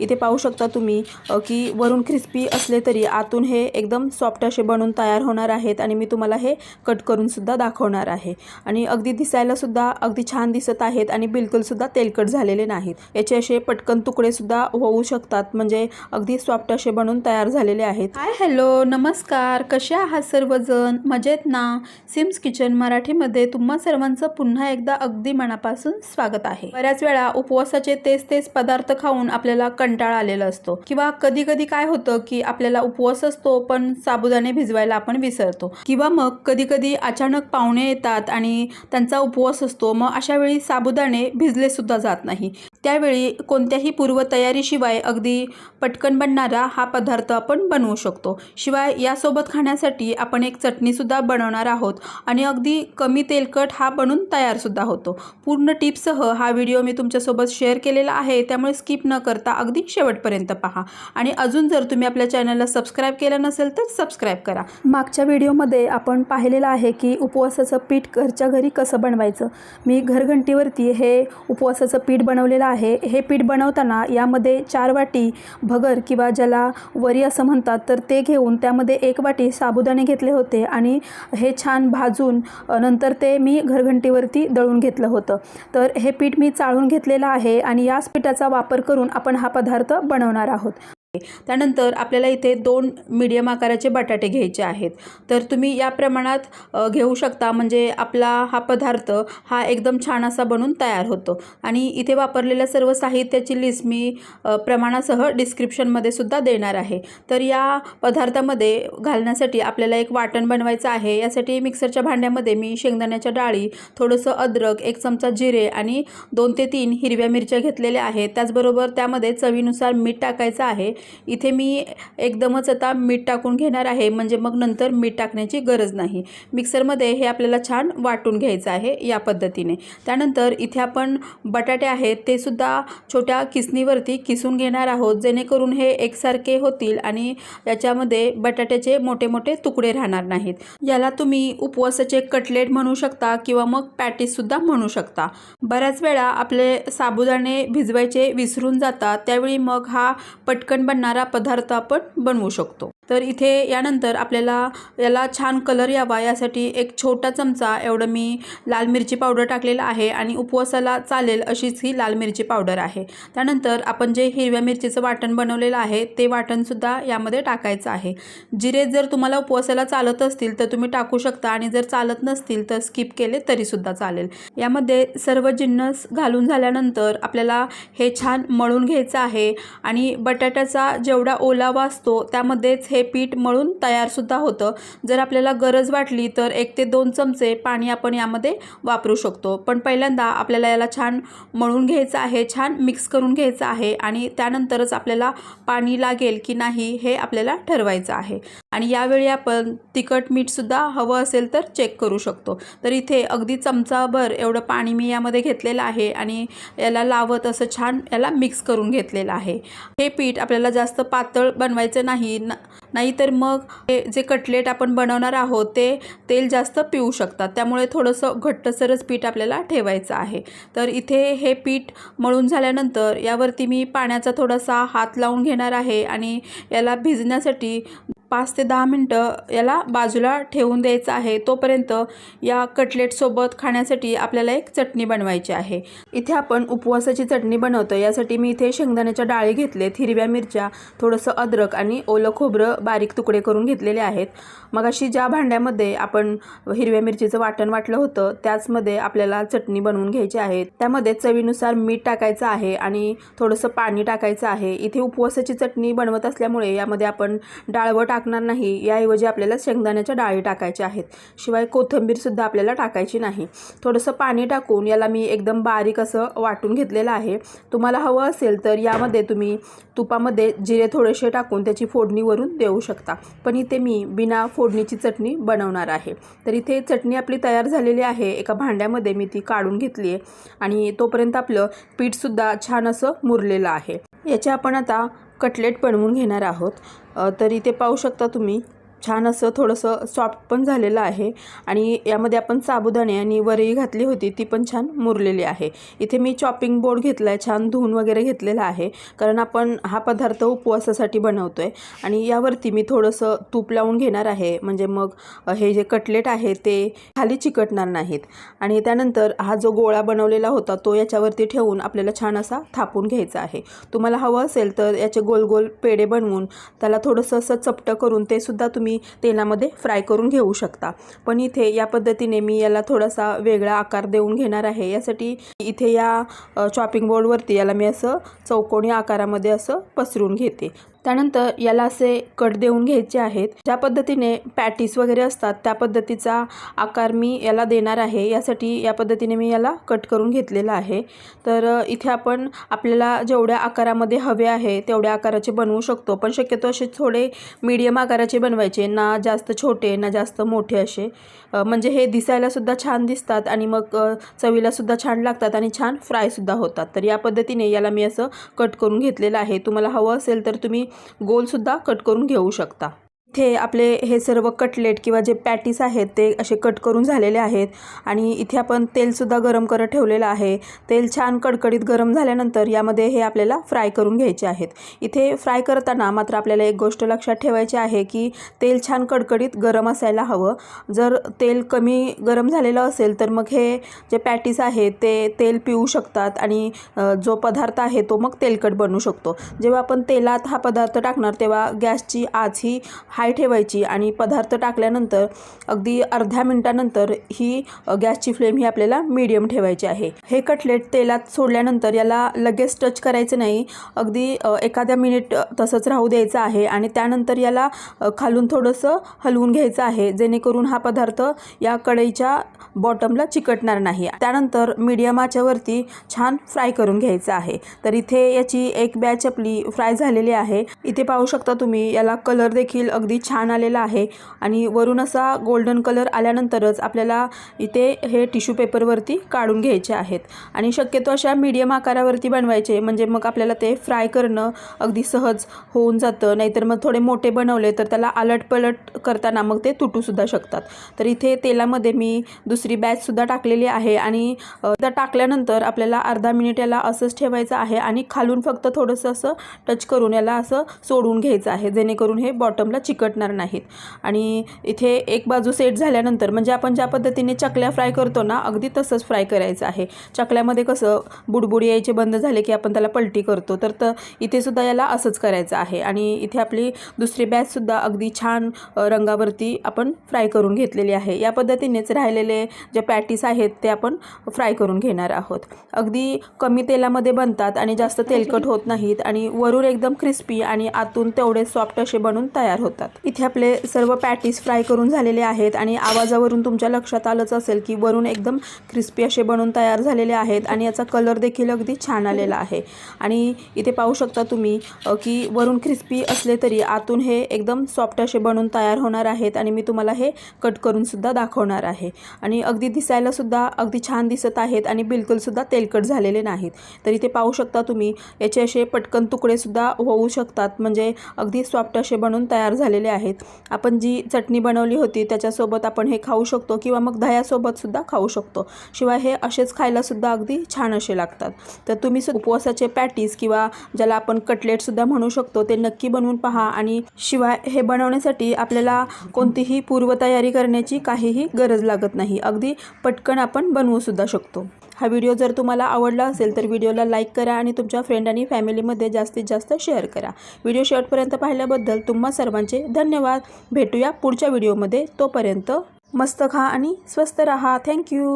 इथे पाहू शकता तुम्ही की वरून क्रिस्पी असले तरी आतून हे एकदम सॉफ्ट असे बनून तयार होणार आहेत आणि मी तुम्हाला हे कट करूनसुद्धा दाखवणार आहे. आणि अगदी दिसायलासुद्धा अगदी छान दिसत आहेत आणि बिलकुलसुद्धा तेलकट झालेले नाहीत. याचे असे पटकन तुकडेसुद्धा होऊ शकतात म्हणजे अगदी सॉफ्ट असे बनून तयार झालेले आहेत. हाय हॅलो नमस्कार. कसे आहात सर्वजण? मजेत ना? सिम्स किचन मराठीमध्ये तुम्हा सर्वांचं पुन्हा एकदा अगदी मनापासून स्वागत आहे. बऱ्याच वेळा उपवासाचे तेच तेच पदार्थ खाऊन आपल्याला कंटाळा आलेला असतो. किंवा कधी कधी काय होतं की आपल्याला उपवास असतो पण साबुदाणे भिजवायला आपण विसरतो. किंवा मग कधी कधी अचानक पाहुणे येतात आणि त्यांचा उपवास असतो मग अशा वेळी साबुदाणे भिजले सुद्धा जात नाही. त्यावेळी कोणत्याही पूर्वतयारीशिवाय अगदी पटकन बनणारा हा पदार्थ आपण बनवू शकतो. शिवाय यासोबत खाण्यासाठी आपण एक चटणीसुद्धा बनवणार आहोत आणि अगदी कमी तेलकट हा बनून तयारसुद्धा होतो. पूर्ण टिप्ससह हा व्हिडिओ मी तुमच्यासोबत शेअर केलेला आहे त्यामुळे स्किप न करता अगदी शेवटपर्यंत पहा. आणि अजून जर तुम्ही आपल्या चॅनलला सबस्क्राईब केलं नसेल तर सबस्क्राईब करा. मागच्या व्हिडिओमध्ये आपण पाहिलेलं आहे की उपवासाचं पीठ घरच्या घरी कसं बनवायचं? मी घरघंटीवरती हे उपवासाचं पीठ बनवलेलं आहे. हे पीठ बनवताना यामध्ये चार वाटी भगर किंवा ज्याला वरी असं म्हणतात तर ते घेऊन त्यामध्ये एक वाटी साबुदाणे घेतले होते आणि हे छान भाजून नंतर ते मी घरघंटीवरती दळून घेतलं होतं. तर हे पीठ मी चाळून घेतलेलं आहे आणि याच पिठाचा वापर करून आपण हा पदार्थ पदार्थ बनवणार आहोत. त्यानंतर आपल्याला इथे दोन मीडियम आकाराचे बटाटे घ्यायचे आहेत. तर तुम्ही या प्रमाणात घेऊ शकता. म्हणजे आपला हा पदार्थ हा एकदम छान असा बनून तयार होतो. आणि इथे वापरलेल्या सर्व साहित्याची लिस्ट मी प्रमाणासह डिस्क्रिप्शनमध्ये सुद्धा देणार आहे. तर या पदार्थामध्ये घालण्यासाठी आपल्याला एक वाटण बनवायचं आहे. यासाठी मिक्सरच्या भांड्यामध्ये मी शेंगदाण्याच्या डाळी थोडंसं अद्रक एक चमचा जिरे आणि दोन ते तीन हिरव्या मिरच्या घेतलेल्या आहेत. त्याचबरोबर त्यामध्ये चवीनुसार मीठ टाकायचं आहे. इथे मी एकदमच आता मीठ टाकून घेणार आहे. म्हणजे मग नंतर मीठ टाकण्याची गरज नाही. मिक्सरमध्ये हे आपल्याला छान वाटून घ्यायचं आहे या पद्धतीने. त्यानंतर इथे आपण बटाटे आहेत ते सुद्धा छोट्या किसणीवरती किसून घेणार आहोत. जेणेकरून हे एकसारखे होतील आणि याच्यामध्ये बटाट्याचे मोठे मोठे तुकडे राहणार नाहीत. याला तुम्ही उपवासाचे कटलेट म्हणू शकता किंवा मग पॅटीससुद्धा म्हणू शकता. बऱ्याच वेळा आपले साबुदाणे भिजवायचे विसरून जातात. त्यावेळी मग हा पटकन बनणारा पदार्थ आपण बनवू शकतो. तर इथे यानंतर आपल्याला याला छान कलर यावा यासाठी एक छोटा चमचा एवढं मी लाल मिरची पावडर टाकलेलं आहे आणि उपवासाला चालेल अशीच ही लाल मिरची पावडर आहे. त्यानंतर आपण जे हिरव्या मिरचीचं वाटण बनवलेलं आहे ते वाटणसुद्धा यामध्ये टाकायचं आहे. जिरे जर तुम्हाला उपवासाला चालत असतील तर तुम्ही टाकू शकता आणि जर चालत नसतील तर स्किप केले तरीसुद्धा चालेल. यामध्ये सर्व जिन्नस घालून झाल्यानंतर आपल्याला हे छान मळून घ्यायचं आहे आणि बटाट्याचा जेवढा ओलावा असतो त्यामध्येच हे हे पीठ मळून तयारसुद्धा होतं. जर आपल्याला गरज वाटली तर एक ते दोन चमचे पाणी आपण यामध्ये वापरू शकतो. पण पहिल्यांदा आपल्याला याला छान मळून घ्यायचं आहे छान मिक्स करून घ्यायचं आहे आणि त्यानंतरच आपल्याला पाणी लागेल की नाही हे आपल्याला ठरवायचं आहे. आणि यावेळी आपण तिखट मीठसुद्धा हवं असेल तर चेक करू शकतो. तर इथे अगदी चमचाभर एवढं पाणी मी यामध्ये घेतलेलं आहे आणि याला लावत असं छान याला मिक्स करून घेतलेलं आहे. हे पीठ आपल्याला जास्त पातळ बनवायचं नाही. नाहीतर मग हे जे कटलेट आपण बनवणार आहोत ते तेल जास्त पिऊ शकतात. त्यामुळे थोडंसं घट्टसरच पीठ आपल्याला ठेवायचं आहे. तर इथे हे पीठ मळून झाल्यानंतर यावरती मी पाण्याचा थोडासा हात लावून घेणार आहे आणि याला भिजण्यासाठी पाच ते दहा मिनटं याला बाजूला ठेवून द्यायचं आहे. तोपर्यंत या कटलेटसोबत खाण्यासाठी आपल्याला एक चटणी बनवायची आहे. इथे आपण उपवासाची चटणी बनवतो यासाठी मी इथे शेंगदाण्याच्या डाळी घेतलेत हिरव्या मिरच्या थोडंसं अद्रक आणि ओलं खोबरं बारीक तुकडे करून घेतलेले आहेत. मग अशी ज्या भांड्यामध्ये आपण हिरव्या मिरचीचं वाटण वाटलं होतं त्याचमध्ये आपल्याला चटणी बनवून घ्यायची आहे. त्यामध्ये चवीनुसार मीठ टाकायचं आहे आणि थोडंसं पाणी टाकायचं आहे. इथे उपवासाची चटणी बनवत असल्यामुळे यामध्ये आपण डाळवं टाकणार नाही. याऐवजी आपल्याला शेंगदाण्याच्या डाळी टाकायच्या आहेत. शिवाय कोथिंबीरसुद्धा आपल्याला टाकायची नाही. थोडंसं पाणी टाकून याला मी एकदम बारीक असं वाटून घेतलेलं आहे. तुम्हाला हवं असेल तर यामध्ये तुम्ही तुपामध्ये जिरे थोडेसे टाकून त्याची फोडणीवरून देऊ शकता. पण इथे मी बिना फोडणीची चटणी बनवणार आहे. तर इथे चटणी आपली तयार झालेली आहे. एका भांड्यामध्ये मी ती काढून घेतली आहे. आणि तोपर्यंत आपलं पीठसुद्धा छान असं मुरलेलं आहे. याच्या आपण आता कटलेट बनवून घेणार आहोत. तर इथे पाहू शकता तुम्ही छान असं थोडंसं सॉफ्ट पण झालेलं आहे. आणि यामध्ये आपण साबुदाणे आणि वरई घातली होती ती पण छान मुरलेली आहे. इथे मी चॉपिंग बोर्ड घेतला आहे छान धुवून वगैरे घेतलेला आहे. कारण आपण हा पदार्थ उपवासासाठी बनवतो आहे आणि यावरती मी थोडंसं तूप लावून घेणार आहे. म्हणजे मग हे जे कटलेट आहे ते खाली चिकटणार नाहीत. आणि त्यानंतर हा जो गोळा बनवलेला होता तो याच्यावरती ठेवून आपल्याला छान असा थापून घ्यायचा आहे. तुम्हाला हवं असेल तर याचे गोल गोल पेढे बनवून त्याला थोडंसं असं चपटं करून ते सुद्धा तुम्ही तेलामध्ये फ्राय करून घेऊ शकता. पण इथे या पद्धतीने मी याला थोडासा वेगळा आकार देऊन घेणार आहे. यासाठी इथे या चॉपिंग बोर्डवरती याला मी असं चौकोनी आकारामध्ये असं पसरून घेते. त्यानंतर याला असे कट देऊन घ्यायचे आहेत. ज्या पद्धतीने पॅटीस वगैरे असतात त्या पद्धतीचा आकार मी याला देणार आहे. यासाठी या पद्धतीने मी याला कट करून घेतलेला आहे. तर इथे आपण आपल्याला जेवढ्या आकारामध्ये हवे आहे तेवढ्या आकाराचे बनवू शकतो. पण शक्यतो असे थोडे मीडियम आकाराचे बनवायचे ना जास्त छोटे ना जास्त मोठे असे. म्हणजे हे दिसायलासुद्धा छान दिसतात आणि मग चवीलासुद्धा छान लागतात आणि छान फ्रायसुद्धा होतात. तर या पद्धतीने याला मी असं कट करून घेतलेलं आहे. तुम्हाला हवं असेल तर तुम्ही गोलसुद्धा कट करून घेऊ शकता. इथे आपले हे सर्व कटलेट किंवा जे पॅटीस आहेत ते असे कट करून झालेले आहेत. आणि इथे आपण तेलसुद्धा गरम करत ठेवलेलं आहे. तेल छान कडकडीत गरम झाल्यानंतर यामध्ये हे आपल्याला फ्राय करून घ्यायचे आहेत. इथे फ्राय करताना मात्र आपल्याला एक गोष्ट लक्षात ठेवायची आहे की तेल छान कडकडीत गरम असायला हवं. जर तेल कमी गरम झालेलं असेल तर मग हे जे पॅटीस आहेत ते तेल पिऊ शकतात आणि जो पदार्थ आहे तो मग तेलकट बनू शकतो. जेव्हा आपण तेलात हा पदार्थ टाकणार तेव्हा गॅसची आच ही हाय ठेवायची आणि पदार्थ टाकल्यानंतर अगदी अर्ध्या मिनटानंतर ही गॅसची फ्लेम ही आपल्याला मीडियम ठेवायची आहे. हे कटलेट तेलात सोडल्यानंतर याला लगेच टच करायचं नाही. अगदी एखाद्या मिनिट तसंच राहू द्यायचं आहे आणि त्यानंतर याला खालून थोडंसं हलवून घ्यायचं आहे जेणेकरून हा पदार्थ या कढईच्या बॉटमला चिकटणार नाही. त्यानंतर मीडियम आच्यावरती छान फ्राय करून घ्यायचं आहे. तर इथे याची एक बॅच आपली फ्राय झालेली आहे. इथे पाहू शकता तुम्ही याला कलर देखील अगदी अगदी छान आलेला आहे. आणि वरून असा गोल्डन कलर आल्यानंतरच आपल्याला इथे हे टिश्यू पेपरवरती काढून घ्यायचे आहेत. आणि शक्यतो अशा मीडियम आकारावरती बनवायचे म्हणजे मग आपल्याला ते फ्राय करणं अगदी सहज होऊन जातं. नाहीतर मग थोडे मोठे बनवले तर त्याला आलटपलट करताना मग ते तुटूसुद्धा शकतात. तर इथे तेलामध्ये मी दुसरी बॅचसुद्धा टाकलेली आहे आणि त्या टाकल्यानंतर आपल्याला अर्धा मिनिट याला असंच ठेवायचं आहे आणि खालून फक्त थोडंसं असं टच करून याला असं सोडून घ्यायचं आहे जेणेकरून हे बॉटमला चिक चिकटणार नाहीत. आणि इथे एक बाजू सेट झाल्यानंतर म्हणजे आपण ज्या पद्धतीने चकल्या फ्राय करतो ना अगदी तसंच फ्राय करायचं आहे. चकल्यामध्ये कसं बुडबुड यायचे बंद झाले की आपण त्याला पलटी करतो. तर तर इथेसुद्धा याला असंच करायचं आहे. आणि इथे आपली दुसरी बॅचसुद्धा अगदी छान रंगावरती आपण फ्राय करून घेतलेली आहे. या पद्धतीनेच राहिलेले जे पॅटीस आहेत ते आपण फ्राय करून घेणार आहोत. अगदी कमी तेलामध्ये बनतात आणि जास्त तेलकट होत नाहीत आणि वरून एकदम क्रिस्पी आणि आतून तेवढे सॉफ्ट असे बनून तयार होतात. इथे आपले सर्व पॅटीस फ्राय करून झालेले आहेत आणि आवाजावरून तुमच्या लक्षात आलंच असेल की वरून एकदम क्रिस्पी असे बनून तयार झालेले आहेत आणि याचा कलर देखील अगदी छान आलेला आहे. आणि इथे पाहू शकता तुम्ही की वरून क्रिस्पी असले तरी आतून हे एकदम सॉफ्ट असे बनून तयार होणार आहेत आणि मी तुम्हाला हे कट करून सुद्धा दाखवणार आहे. आणि अगदी दिसायलासुद्धा अगदी छान दिसत आहेत आणि बिलकुलसुद्धा तेलकट झालेले नाहीत. तर इथे पाहू शकता तुम्ही याचे असे पटकन तुकडेसुद्धा होऊ शकतात. म्हणजे अगदी सॉफ्ट असे बनून तयार झाले झालेले आहेत. आपण जी चटणी बनवली होती त्याच्यासोबत आपण हे खाऊ शकतो किंवा मग दह्यासोबतसुद्धा खाऊ शकतो. शिवाय हे असेच खायलासुद्धा अगदी छान असे लागतात. तर तुम्ही उपवासाचे पॅटीस किंवा ज्याला आपण कटलेटसुद्धा म्हणू शकतो ते नक्की बनवून पहा आणि शिवाय हे बनवण्यासाठी आपल्याला कोणतीही पूर्वतयारी करण्याची काहीही गरज लागत नाही. अगदी पटकन आपण बनवूसुद्धा शकतो. हा व्हिडिओ जर तुम्हाला आवडला असेल तर व्हिडिओला लाईक करा आणि तुमच्या फ्रेंड आणि फॅमिलीमध्ये जास्तीत जास्त शेअर करा. व्हिडिओ शेवटपर्यंत पाहिल्याबद्दल तुम्हा सर्वांचे धन्यवाद. भेटूया पुढच्या व्हिडिओमध्ये. तोपर्यंत मस्त खा आणि स्वस्त रहा. थँक्यू